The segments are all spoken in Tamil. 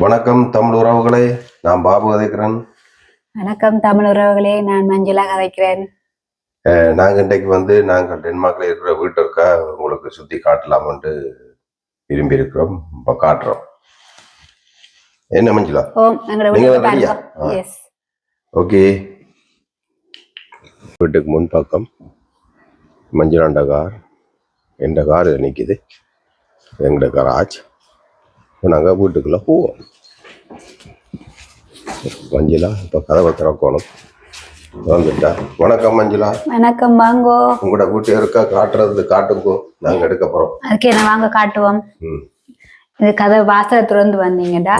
வணக்கம் தமிழ் உறவுகளே நான் பாபு கதைக்கிறேன். வணக்கம் தமிழ் உறவுகளே நான் மஞ்சுளா கதைக்கிறேன். அஹ் நாங்க இன்றைக்கு வந்து நாங்கள் டென்மார்க்ல இருக்கிற வீட்டு இருக்கா உங்களுக்கு சுத்தி காட்டலாம்னு விரும்பி இருக்கிறோம் இப்போ காட்டுறோம். என்ன மஞ்சுளா? ஓகே. வீட்டுக்கு முன் பக்கம் மஞ்சுளாண்ட கார். எந்த கார் நிற்கிது எங்களோட கராஜ் நாங்கள் வீட்டுக்குள்ளே போவோம். மஞ்சுளா இப்போ கதவை திறக்கணும். வந்துட்டா. வணக்கம் மஞ்சுளா. வணக்கம் வாங்கோ. உங்களோட வீட்டு இருக்கா? காட்டுறது காட்டுங்கோ. நாங்கள் எடுக்க போகிறோம் அதுக்கு என்ன வாங்க காட்டுவோம். இது கதை வாசலை திறந்து வந்தீங்கடா.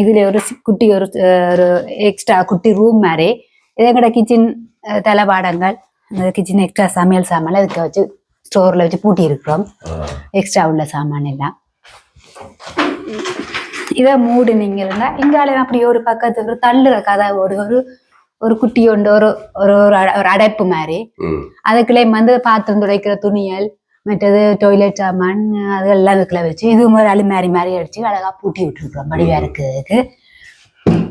இதுல ஒரு குட்டி ஒரு ஒரு எக்ஸ்ட்ரா குட்டி ரூம் மாதிரி. இது எங்கட கிச்சன் தலைபாடங்கள் அந்த கிச்சன் எக்ஸ்ட்ரா சமையல் சாமான் அதுக்கு வச்சு ஸ்டோர்ல வச்சு பூட்டி இருக்கிறோம் எக்ஸ்ட்ரா உள்ள சாமான் எல்லாம். இதை மூடினீங்கன்னா இங்கால அப்படி ஒரு பக்கத்துக்கு ஒரு தள்ளுற கதாவோடு ஒரு ஒரு குட்டி உண்டு ஒரு ஒரு ஒரு ஒரு அடைப்பு மாதிரி. அதுக்குள்ளே வந்து பாத்திரம் துடைக்கிற துணியல் மற்றது டொய்லெட் சாமான் அதெல்லாம் அதுக்குள்ள வச்சு இது ஒரு அலுமாரி மாதிரி அடிச்சு அழகா பூட்டி விட்டுருக்குறோம் வடிவா இருக்குதுக்கு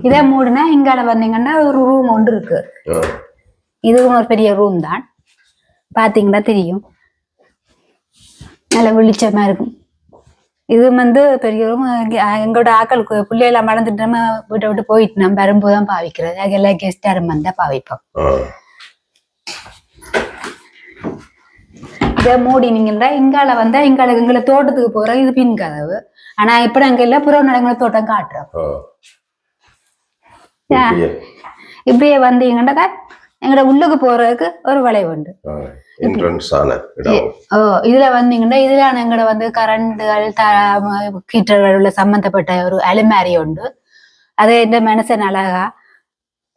இதை மூடுனா இங்கால வந்தீங்கன்னா ஒரு ரூம் ஒன்று இருக்கு. இதுவும் ஒரு பெரிய ரூம் தான். பாத்தீங்கன்னா தெரியும். நல்ல வெளிச்சமா இருக்கும். இது வந்து பெரிய ரூம் எங்களோட ஆக்களுக்கு பிள்ளைகளை மறந்துட்டு நம்ம வீட்டை விட்டு போயிட்டு நம்ம வரும்போது தான் பாவிக்கிறது. அதெல்லாம் கெஸ்ட் யாரும் வந்தா பாவிப்போம். இதை மூடினீங்கன்னா இங்கால வந்தா இங்கால எங்களை தோட்டத்துக்கு போற இது பின் கதவு. ஆனா இப்ப நாங்க எல்லாம் புற நடங்களை தோட்டம் காட்டுறோம். இப்படியே. இப்படியே வந்தீங்கன்னா எங்களோட உள்ளுக்கு போறதுக்கு ஒரு வளைவு உண்டு. என்ட்ரன்ஸ் ஆன இடம் இதுல வந்தீங்கன்னா இதுல எங்கட வந்து கரண்டுகள் ஹீட்டர்கள் உள்ள சம்பந்தப்பட்ட ஒரு அலுமாரி உண்டு. அதை இந்த மனுஷன் அழகா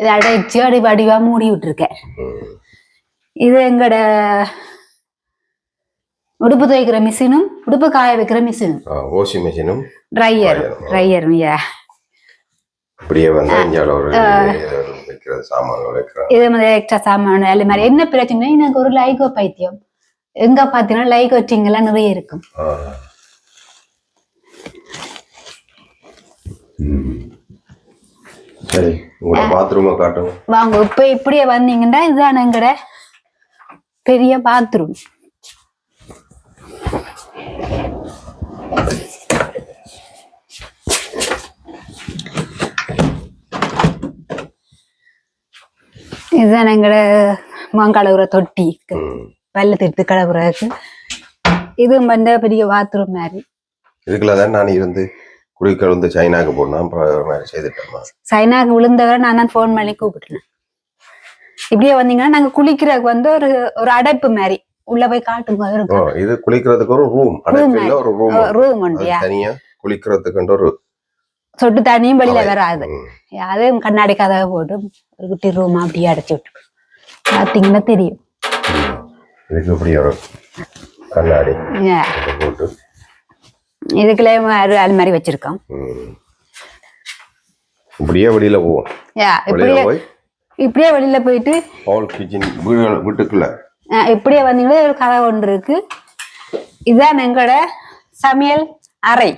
இதை அடைச்சு அடி வடிவா மூடி விட்டுருக்கேன். இது எங்கட உடுப்பு துவைக்கிற மிஷினும் உடுப்பு காய வைக்கிற மிஷினும். வாஷிங் மிஷினும். ட்ரையர். ட்ரையரும் யா இப்படியே வந்து சாமான்கள் வைக்கிறோம் இது மாதிரி எக்ஸ்ட்ரா சாமான் அது மாதிரி என்ன பிரச்சனை எனக்கு ஒரு லைகோ பைத்தியம். எங்க பாத்தீங்கன்னா லைகோ டிங்கெல்லாம் நிறைய இருக்கும். சரி உங்களோட பாத்ரூமை காட்டுங்க வாங்க இப்ப இப்படியே வந்தீங்கன்னா இதுதான் எங்கட பெரிய பாத்ரூம் இதுதான் எங்கட மாங்கழுவுற தொட்டி. பல்ல திட்டு கழுவுறதுக்கு இது வந்து பெரிய பாத்ரூம் மாதிரி. இதுக்குள்ள தான் நான் இருந்து குடிக்க வந்து சைனாக்கு மாதிரி செய்துட்டேன் சைனாக்கு விழுந்தவரை நான் தான் ஃபோன் பண்ணி கூப்பிட்டேன் இப்படியே வந்தீங்கன்னா நாங்க குளிக்கிறதுக்கு வந்து ஒரு ஒரு அடைப்பு மாதிரி. உள்ள போய் இருக்கும் இது குளிக்கிறதுக்கு ஒரு ரூம் அடைப்பில் ஒரு ரூம் ரூம் உண்டுயா தனியா குளிக்கிறதுக்குன்ற ஒரு சொட்டு தண்ணியும் வெளியில. வராது. அதுவும் கண்ணாடி கதவை போட்டு ஒரு குட்டி ரூம் அப்படியே அடைச்சி விட்டு பார்த்தீங்கன்னா தெரியும். இதுக்கு இப்படி ஒரு கண்ணாடி போட்டு. இதுக்குள்ளே ஒரு அது மாதிரி வச்சிருக்கோம். இப்படியே வெளியில போவோம். இப்படியே இப்படியே வெளியில போயிட்டு ஹால் கிச்சன் வீடு வீட்டுக்குள்ள. இப்படியே வந்தீங்கன்னா ஒரு கதவை ஒன்று இருக்கு. இதுதான் எங்களோட சமையல் அறை.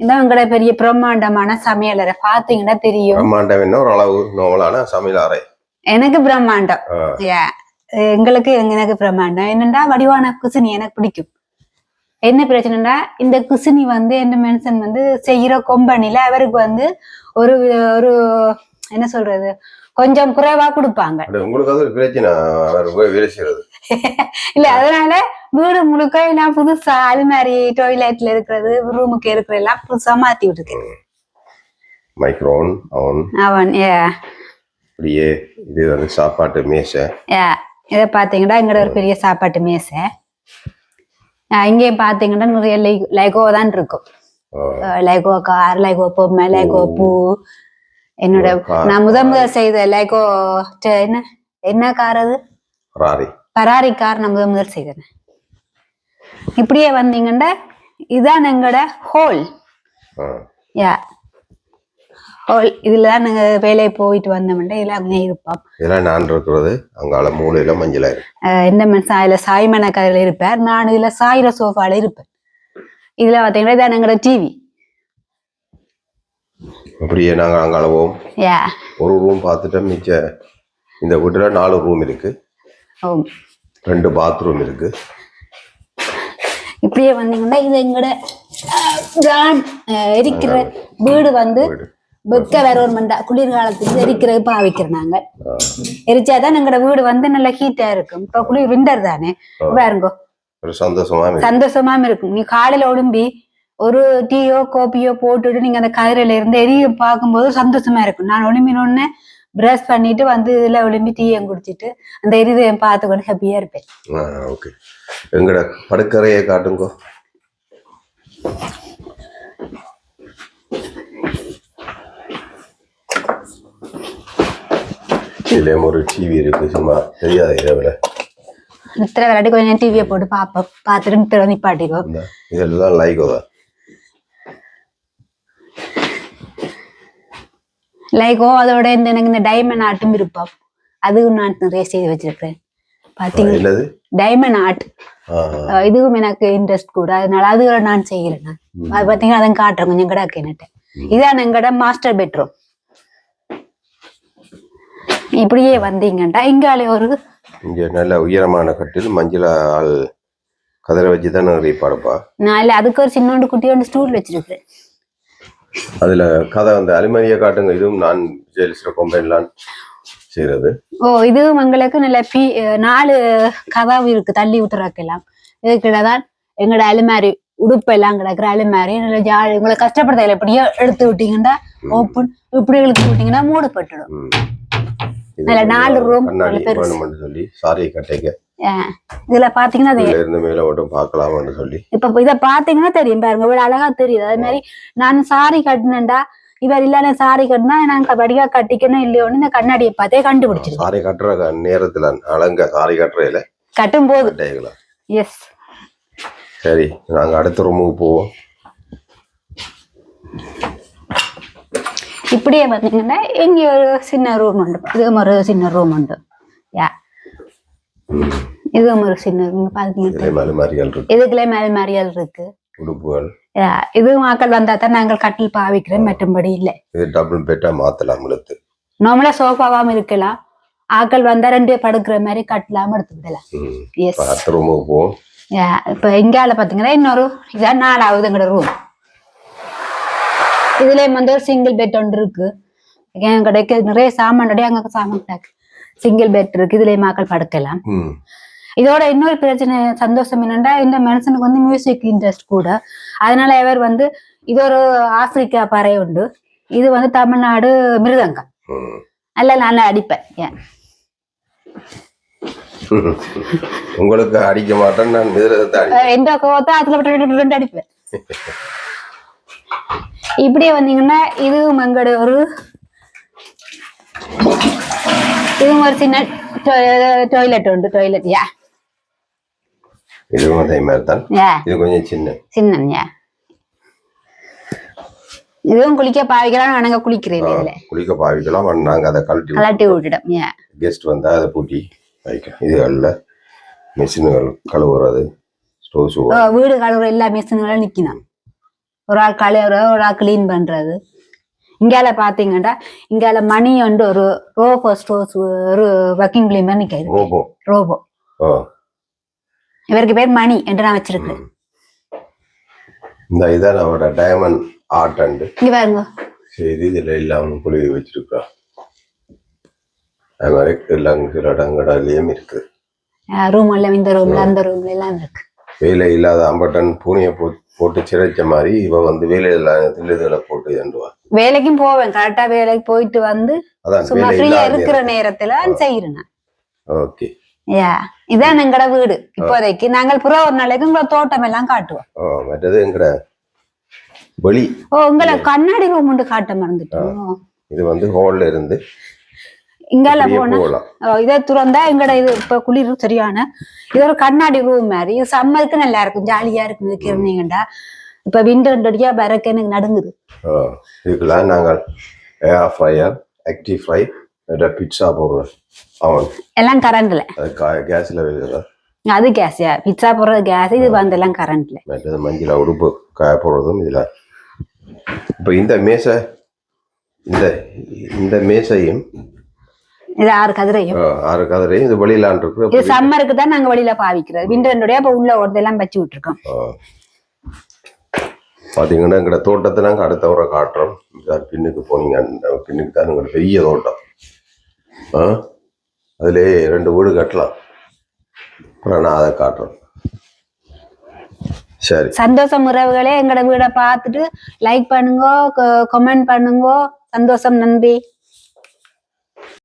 இதான் எங்களோட பெரிய பிரம்மாண்டமான சமையல் அறை பார்த்தீங்கன்னா தெரியும். பிரம்மாண்டம் என்ன? ஒரு அளவு நோவலான சமையல் அறை எனக்கு பிரம்மாண்டம். எங்களுக்கு எங்க- எனக்கு பிரம்மாண்டம். என்னண்டா வடிவான குசினி எனக்கு பிடிக்கும். என்ன பிரச்சனைனா இந்த குசினி வந்து என்ன மனுஷன் வந்து செய்யற கொம்பனில அவருக்கு வந்து ஒரு ஒரு என்ன சொல்றது? கொஞ்சம் குறைவா கொடுப்பாங்க. அது உங்களுக்கு அது ஒரு பிரச்சனை. அவர் போய் வேலை செய்யறது. இல்ல அதனால வீடு முழுக்க எல்லாம் புதுசா அது மாதிரி டாய்லெட்ல இருக்கிறது ரூமுக்கு இருக்கிற எல்லாம் புதுசா மாத்தி விட்டுருக்கேன் மைக்ரோன் அவன் அவன் ஏ இப்படியே இது வந்து சாப்பாட்டு மேசை. ஏ இதை பார்த்தீங்கன்னா எங்கட ஒரு பெரிய சாப்பாட்டு மேசை. இங்கேயும் பார்த்தீங்கன்னா நிறைய லைகோ தான் இருக்கும். லைகோ கார் லைகோ பொம்மை லைகோ பூ என்னோட. நான் முதல் முதல் செய்த லைகோ என்ன? என்ன கார் அது? ராரி பராரி கார் நான் முதல் முதல் செய்தேன். இப்படியே வந்தீங்கன்னா இதுதான் எங்களோட ஹோல். யா ஹோல் இதுல தான் நாங்க வேலையை போயிட்டு வந்தோம்னா இதுல அப்படியே இருப்போம். இதெல்லாம் நான் இருக்கிறது அங்கால மூலையில மஞ்சளா இந்த மனுஷன் அதுல சாய்மன கதையில இருப்பார் நான் இதுல சாயிர சோஃபால இருப்பேன். இதுல பாத்தீங்கன்னா இதான் எங்களோட டிவி அப்படியே நாங்கள் அங்கே அளவோம் ஒரு ரூம் பார்த்துட்டோம் மிச்ச இந்த வீட்டில் நாலு ரூம் இருக்கு. ரெண்டு பாத்ரூம் இருக்கு. இப்படியே வந்தீங்கன்னா இது எங்கட இருக்கிற வீடு வந்து வெக்க வேற ஒரு மண்டா குளிர்காலத்துக்கு எரிக்கிறது பாவிக்கிறோம் நாங்க. எரிச்சாதான் எங்கட வீடு வந்து நல்ல ஹீட்டா இருக்கும். இப்ப குளிர் விண்டர் தானே. பாருங்க. சந்தோஷமா இருக்கும். நீ காலையில ஒழும்பி ஒரு டீயோ கோப்பியோ போட்டுட்டு நீங்க அந்த கதிரையில இருந்து எரிய பார்க்கும்போது சந்தோஷமா இருக்கும். நான் ஒளிம்பினோடனே பிரஷ் பண்ணிட்டு வந்து இதுல ஒளிம்பி டீயும் குடிச்சிட்டு அந்த எரிதையும் பார்த்துக்கொண்டு ஹாப்பியா இருப்பேன். ஓகே எங்கட படுக்கறையை காட்டுங்கோ. இதுலேயும் ஒரு டிவி இருக்கு சும்மா தெரியாத இரவில். இத்தனை விளையாட்டு கொஞ்சம் டிவியை போட்டு பார்ப்போம் பார்த்துட்டு நித்திர நிப்பாட்டிக்கோ. இதெல்லாம் லைக்கோ லைக்கோ அதோட இந்த எனக்கு இந்த டைமண்ட் ஆர்ட்டும் இருப்போம் அதுவும் நான் நிறைய செய்து வச்சிருக்கிறேன். பாத்தீங்க என்னது? டைமண்ட் ஆர்ட் இதுவும் எனக்கு இன்ட்ரெஸ்ட் கூட. அதனால அதுகளை நான் செய்கிறேன் நான். அது பார்த்தீங்கன்னா அதை காட்டுறேன். கொஞ்சம் கிடக்கு என்னட்டு இதான் எங்கட மாஸ்டர் பெட்ரூம் இப்படியே வந்தீங்கண்டா. இங்காலே ஒரு இங்கே நல்ல உயரமான கட்டில் மஞ்சள் ஆள் கதிரை வச்சு தான் நிறைய படுப்பா. நான் இல்ல அதுக்கு ஒரு சின்னோண்டு குட்டியோண்டு ஸ்டூல் வச்சிருக்கிறேன். அதில் கதை அந்த அலுமினிய காட்டுங்க இதுவும் நான் ஜெயலிஸ்டர் கம்பெனிலாம் செய்கிறது ஓ இதுவும் எங்களுக்கு நல்ல பி நாலு கதவு இருக்கு தள்ளி விட்டுறாக்கலாம் இதுக்கிட்டதான் எங்கட அலுமாரி உடுப்பு எல்லாம் கிடக்குற அலுமாரி நல்ல ஜாலி உங்களை கஷ்டப்படுறதில்ல இப்படியே எடுத்து விட்டீங்கன்னா ஓப்பன் இப்படி இழுத்து விட்டீங்கன்னா மூடப்பட்டுடும் ம். இது அதுல நாலு பெருசு. வேணும்னு சொல்லி சாரி கட்டைக்க அஹ் இதுல பாத்தீங்கன்னா இதுல இருந்து மேல மட்டும் பார்க்கலாம்னு சொல்லி. இப்ப இத பாத்தீங்கன்னா தெரியும் பாருங்க. இவ்வளவு அழகா தெரியுது. அதே மாதிரி நான் சாரி கட்டினேன்டா. இவர் இல்ல சாரி கட்டினா நாங்க வடிவா கட்டிக்கணும் இல்லையோன்னு இந்த கண்ணாடியை பார்த்தே கண்டுபிடிச்சிருக்கோம் சாரி கட்டுற நேரத்துல அலங்க சாரி கட்டுறையில கட்டும் போது எஸ் சரி நாங்க அடுத்த ரூமுக்கு போவோம். இப்படியே பாத்தீங்கன்னா இங்க ஒரு சின்ன ரூம் உண்டு. இதுவும் ஒரு சின்ன ரூம் உண்டு. யா. இதுவும் ஒரு சின்ன இங்க இதே இருக்கு. இதுக்குள்ளே மேல் மாதிரியால் இருக்கு. உடுப்புகள். யா, இதுவும் ஆக்கள் வந்தா தான் நாங்கள் கட்டில் பாவிக்கிறோம் மற்றும்படி இல்லை. இது டபுள் பெட்டா மாத்தலாம் இழுத்து. நார்மலா சோஃபாவாம இருக்கலாம். ஆக்கள் வந்தா ரெண்டு பேர் படுக்கிற மாதிரி கட்டலாம எடுத்துக்கிடலாம் ம். எஸ் இப்ப இங்கால பாத்தீங்கன்னா இன்னொரு இதான் நாலாவது எங்கட ரூம் இதுலயும் வந்து ஒரு சிங்கிள் பெட் ஒன்று இருக்கு. என் கடைக்கு நிறைய சாமான் அடி அங்க சாமான் சிங்கிள் பெட் இருக்கு. இதுலயும் மக்கள் படுக்கலாம். இதோட இன்னொரு பிரச்சனை சந்தோஷம் என்னன்னா இந்த மனுஷனுக்கு வந்து மியூசிக் இன்ட்ரெஸ்ட் கூட. அதனால இவர் வந்து இது ஒரு ஆப்பிரிக்கா பறை உண்டு. இது வந்து தமிழ்நாடு மிருதங்கம். நல்லா நல்லா அடிப்பேன். ஏன்? உங்களுக்கு அடிக்க மாட்டேன் நான் அஹ் எந்த கோவத்தை அதுல விட்டு அடிப்பேன். இப்படியே வந்தீங்கன்னா இதுவும் எங்கட ஒரு இதுவும் ஒரு சின்ன டாய்லெட் உண்டு டாய்லெட் யா இதுவும் அதே மாதிரி தான் யா இது கொஞ்சம் சின்ன. சின்ன யா இதுவும் குளிக்க பாவிக்கலாம் நாங்க குளிக்கிறேன் இதுல. குளிக்க பாவிக்கலாம். நாங்க அதை கழட்டி கலட்டி விட்டுடும் யா கெஸ்ட் வந்தா அதை பூட்டி வைக்கலாம் இது அல்ல. மிஷின்கள் கழுவுறது ஸ்டோவ் வீடு கழுவுற எல்லா மிஷின்களும் நிக்கணும். ஒரு ஆள் கழுவுற ஒரு ஆள் கிளீன் பண்றது. இங்கால பாத்தீங்கன்னா இங்கால மணி வந்து ஒரு ரோபோ ஸ்டோர்ஸ் ஒரு ஒர்க்கிங் கிளீனர் நிக்கிறது ரோபோ? ரோபோ. ஓ இவருக்கு பேர் மணி என்று நான் வச்சிருக்கேன் இந்த இதான் அவரோட டைமண்ட் ஆர்ட் அண்டு இங்க பாருங்க. செய்து இதில் எல்லாம் புழுவி வச்சிருக்கா. அது மாதிரி எல்லாம் சில இடங்கடலையும் இருக்குது ரூம் எல்லாம் இந்த ரூம்ல அந்த ரூம்ல எல்லாம் இருக்கு. வேலை இல்லாத அம்பட்டன் பூனையை போ போட்டு சிறைச்ச மாதிரி இவ வந்து வேலை இல்லாத இதுல போட்டு தண்டுவா வேலைக்கும் போவேன். கரெக்டா வேலைக்கு போயிட்டு வந்து சும்மா ஃப்ரீயா இருக்கிற நேரத்துல. செய்யறேன். ஓகே. யா இதான் எங்கட வீடு. இப்போதைக்கு நாங்கள் புற ஒரு நாளைக்கு உங்களை தோட்டம் எல்லாம் காட்டுவோம். ஓ மற்றது எங்கட வெளி. ஓ உங்களை கண்ணாடி ரூம் காட்ட மறந்துட்டோம் இது வந்து ஹால்ல இருந்து இங்கால போனா இதை துறந்தா எங்கட இது இப்ப குளிர் சரியான? இது ஒரு கண்ணாடி ரூம் மாதிரி. இது சம்மருக்கு நல்லா இருக்கும் ஜாலியா இருக்கும் இதுக்கு இருந்தீங்கடா இப்ப விண்டர் அடியா பறக்க எனக்கு நடுங்குது. இதுக்கெல்லாம் நாங்கள் air fryer active fry pizza போடுறோம். எல்லாம் கரண்ட்ல கேஸில் அது கேஸ்யா பிட்சா போடுறது கேஸ் இது வந்து எல்லாம் கரண்ட்ல மஞ்சள் உடுப்பு காய போடுறதும் இதில். இப்போ இந்த மேசை இந்த இந்த மேசையும் இது ஆறு கதிரையும். ஆறு கதரையும் இது வெளியிலான் இது இருக்கிற சம்மருக்கு தான் நாங்க வெளியில பாவிக்கிறது. விண்டனுடைய அப்ப உள்ள ஒருத்தெல்லாம் வச்சு விட்டுருக்கோம். பார்த்தீங்கன்னா எங்களோட தோட்டத்தை நாங்கள் அடுத்த முறை காட்டுறோம். பின்னுக்கு போனீங்க பின்னுக்கு தான் எங்களோட பெரிய தோட்டம். ஆ? அதிலே ரெண்டு வீடு கட்டலாம். அப்புறம் நான் அதை காட்டுறேன் சரி. சந்தோஷம் உறவுகளே எங்களோட வீடை பார்த்துட்டு லைக் பண்ணுங்க கமெண்ட் பண்ணுங்க. சந்தோஷம் நன்றி.